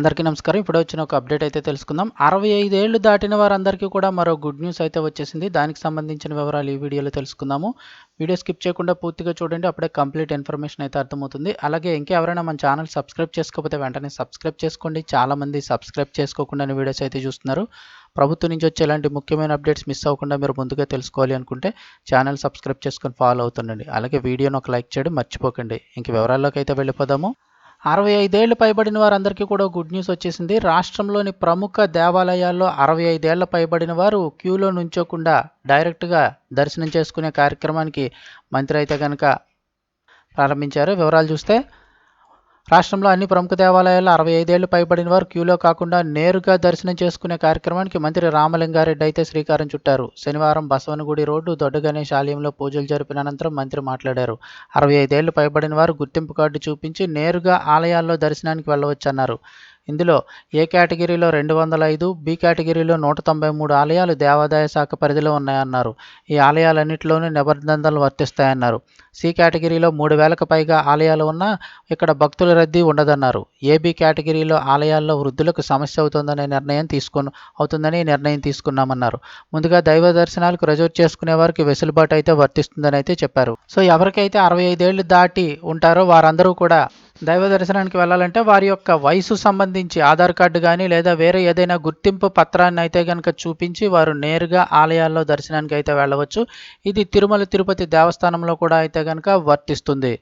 అందరికీ నమస్కారం. ఇప్పుడు వచ్చిన ఒక అప్డేట్ అయితే తెలుసుకుందాం. అరవై ఐదేళ్ళు దాటిన వారందరికీ కూడా మరో గుడ్ న్యూస్ అయితే వచ్చేసింది. దానికి సంబంధించిన వివరాలు ఈ వీడియోలో తెలుసుకుందాము. వీడియో స్కిప్ చేయకుండా పూర్తిగా చూడండి. అప్పుడే కంప్లీట్ ఇన్ఫర్మేషన్ అయితే అర్థమవుతుంది. అలాగే ఇంకా ఎవరైనా మన ఛానల్ సబ్స్క్రైబ్ చేసుకోకపోతే వెంటనే సబ్స్క్రైబ్ చేసుకోండి. చాలామంది సబ్స్క్రైబ్ చేసుకోకుండా వీడియోస్ అయితే చూస్తున్నారు. ప్రభుత్వం నుంచి వచ్చే ఇలాంటి ముఖ్యమైన అప్డేట్స్ మిస్ అవ్వకుండా మీరు ముందుగా తెలుసుకోవాలి అనుకుంటే ఛానల్ సబ్స్క్రైబ్ చేసుకొని ఫాలో అవుతుండండి. అలాగే వీడియోను ఒక లైక్ చేయడం మర్చిపోకండి. ఇంక వివరాల్లోకి అయితే వెళ్ళిపోదాము. అరవై ఐదేళ్ళు పైబడిన వారందరికీ కూడా గుడ్ న్యూస్ వచ్చేసింది. రాష్ట్రంలోని ప్రముఖ దేవాలయాల్లో అరవై ఐదేళ్ళ పైబడిన వారు క్యూలో నుంచోకుండా డైరెక్ట్గా దర్శనం చేసుకునే కార్యక్రమానికి మంత్రి అయితే కనుక ప్రారంభించారు. వివరాలు చూస్తే రాష్ట్రంలో అన్ని ప్రముఖ దేవాలయాల్లో అరవై ఐదేళ్ళు పైబడిన వారు క్యూలో కాకుండా నేరుగా దర్శనం చేసుకునే కార్యక్రమానికి మంత్రి రామలింగారెడ్డి అయితే శ్రీకారం చుట్టారు. శనివారం బసవనగుడి రోడ్డు దొడ్డ గణేష్ ఆలయంలో పూజలు జరిపిన అనంతరం మంత్రి మాట్లాడారు. అరవై ఐదేళ్ళు పైబడిన వారు గుర్తింపు కార్డు చూపించి నేరుగా ఆలయాల్లో దర్శనానికి వెళ్ళవచ్చన్నారు. ఇందులో ఏ కేటగిరీలో రెండు వందల ఐదు బి కేటగిరీలో నూట తొంభై మూడు ఆలయాలు దేవాదాయ శాఖ పరిధిలో ఉన్నాయన్నారు. ఈ ఆలయాలన్నింటిలోనూ నిబంధనలు వర్తిస్తాయన్నారు. సి కేటగిరీలో మూడు వేలకు పైగా ఆలయాలు ఉన్నా ఇక్కడ భక్తుల రద్దీ ఉండదన్నారు. ఏబి కేటగిరీలో ఆలయాల్లో వృద్ధులకు సమస్య అవుతుందనే నిర్ణయం తీసుకుని అవుతుందని నిర్ణయం తీసుకున్నామన్నారు. ముందుగా దైవ దర్శనాలకు రిజర్వ్ చేసుకునే వారికి వెసులుబాటు అయితే వర్తిస్తుందని అయితే చెప్పారు. సో ఎవరికైతే అరవై ఐదేళ్ళు దాటి ఉంటారో వారందరూ కూడా దైవ దర్శనానికి వెళ్ళాలంటే వారి యొక్క వయసు సంబంధించి ఆధార్ కార్డు కానీ లేదా వేరే ఏదైనా గుర్తింపు పత్రాన్ని అయితే కనుక చూపించి వారు నేరుగా ఆలయాల్లో దర్శనానికి అయితే వెళ్ళవచ్చు. ఇది తిరుమల తిరుపతి దేవస్థానంలో కూడా అయితే కనుక వర్తిస్తుంది.